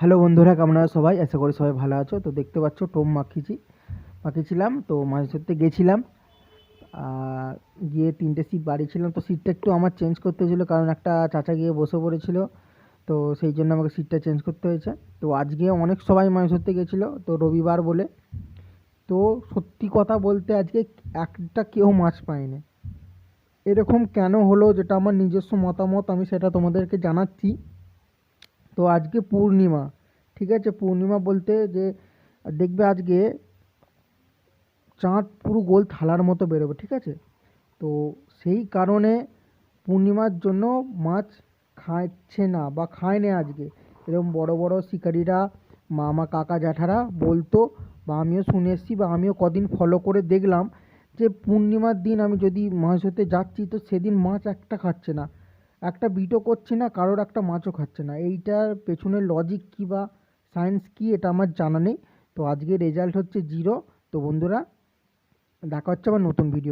Hello বন্ধুরা, কেমন আছো সবাই? আশা করি সবাই ভালো আছো। তো দেখতে পাচ্ছ, টোম মাখিয়েছি মাখিয়েছিলাম তো মাছ ধরতে গেছিলাম। গিয়ে তিনটে সিট বাড়ি ছিলাম। তো সিটটা একটু আমার চেঞ্জ করতে হয়েছিলো, কারণ একটা চাচা গিয়ে বসে পড়েছিল। তো সেই জন্য আমাকে সিটটা চেঞ্জ করতে হয়েছে। তো আজকে অনেক সবাই মাছ ধরতে গেছিল, তো রবিবার বলে। তো সত্যি কথা বলতে আজকে একটা কেউ মাছ পায়নি। এরকম কেন হলো, যেটা আমার নিজস্ব মতামত, আমি সেটা তোমাদেরকে জানাচ্ছি। তো আজকে পূর্ণিমা, ঠিক আছে? পূর্ণিমা বলতে যে, দেখবে আজকে চাঁদ পুরো গোল থালার মতো বেরোবে, ঠিক আছে? তো সেই কারণে পূর্ণিমার জন্য মাছ খাচ্ছে না বা খায় না আজকে। এরকম বড় বড় শিকারীরা, মামা, কাকা, জ্যাঠারা বলতো, বা আমিও শুনে এসেছি, বা আমিও কদিন ফলো করে দেখলাম যে, পূর্ণিমার দিন আমি যদি মাছ ধরতে যাচ্ছি, তো সেদিন মাছ একটা খাচ্ছে না। একটা বিটও করছে না, কারোর একটা মাছও খাচ্ছে না। এইটার পেছনের লজিক কী বা সায়েন্স কী এটা আমার জানা নেই। তো আজকে রেজাল্ট হচ্ছে জিরো তো বন্ধুরা, দেখা হচ্ছে আবার নতুন ভিডিও